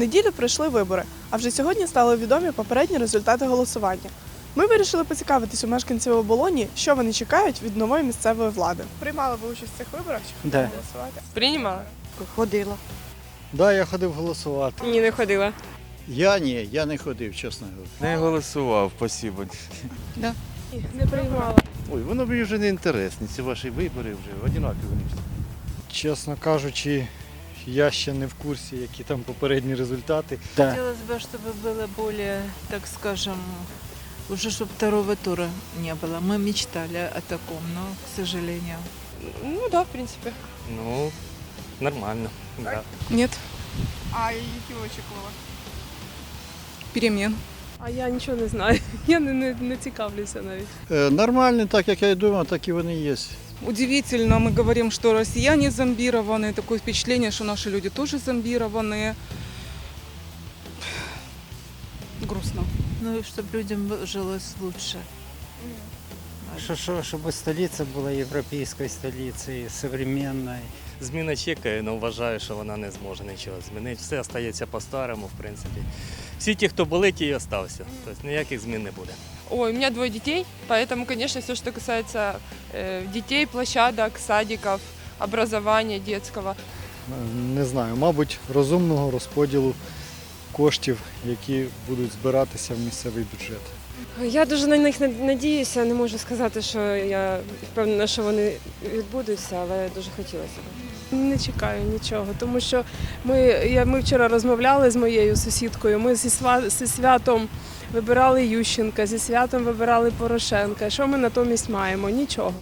неділю пройшли вибори, а вже сьогодні стали відомі попередні результати голосування. Ми вирішили поцікавитись у мешканців оболоні, що вони чекають від нової місцевої влади. Приймали ви участь в цих виборах? Чи Да. голосувати? Приймала? Ходила. Да, я ходив голосувати. Ні, не ходила. Я ні, я не ходив, чесно говоря. Не голосував, спасибо. Не приймала. Ой, воно мені вже не інтересні, ці ваші вибори вже одинакові вони всі. Чесно кажучи, я ще не в курсі, які там попередні результати. Да. Хотелось бы, чтобы было более, так скажем, уже чтобы второго тура не было. Мы мечтали о таком, но, к сожалению. Ну да, в принципі. Ну, нормально. Да. Нет, А які ви очікували? перемен. А я нічого не знаю. Я не, не, не цікавлюся навіть. Е, нормальні, так як я й думав, так і вони є. Удивительно, мы говорим, что россияне зомбированы. Такое впечатление, что наши люди тоже зомбированные. Грустно. Ну и чтобы людям жилось лучше. Що, що, щоб столиця була європейською столицею, современною. Зміна чекає, але вважаю, що вона не зможе нічого змінити. Все остається по-старому, в принципі. Всі ті, хто були, ті і остався. Тобто ніяких змін не буде. Ой, у меня двое детей, поэтому, конечно, все, что касается э, детей, площадок, садиков, образования детского. Е, Не знаю, мабуть, розумного розподілу коштів, які будуть збиратися в місцевий бюджет. Я дуже на них над- надіюся. Не можу сказати, що я впевнена, що вони відбудуться, але дуже хотілося б. Не чекаю нічого, тому що ми, я, ми вчора розмовляли з моєю сусідкою. Ми зі, зі святом вибирали Ющенка, зі святом вибирали Порошенка. Що ми натомість маємо? Нічого.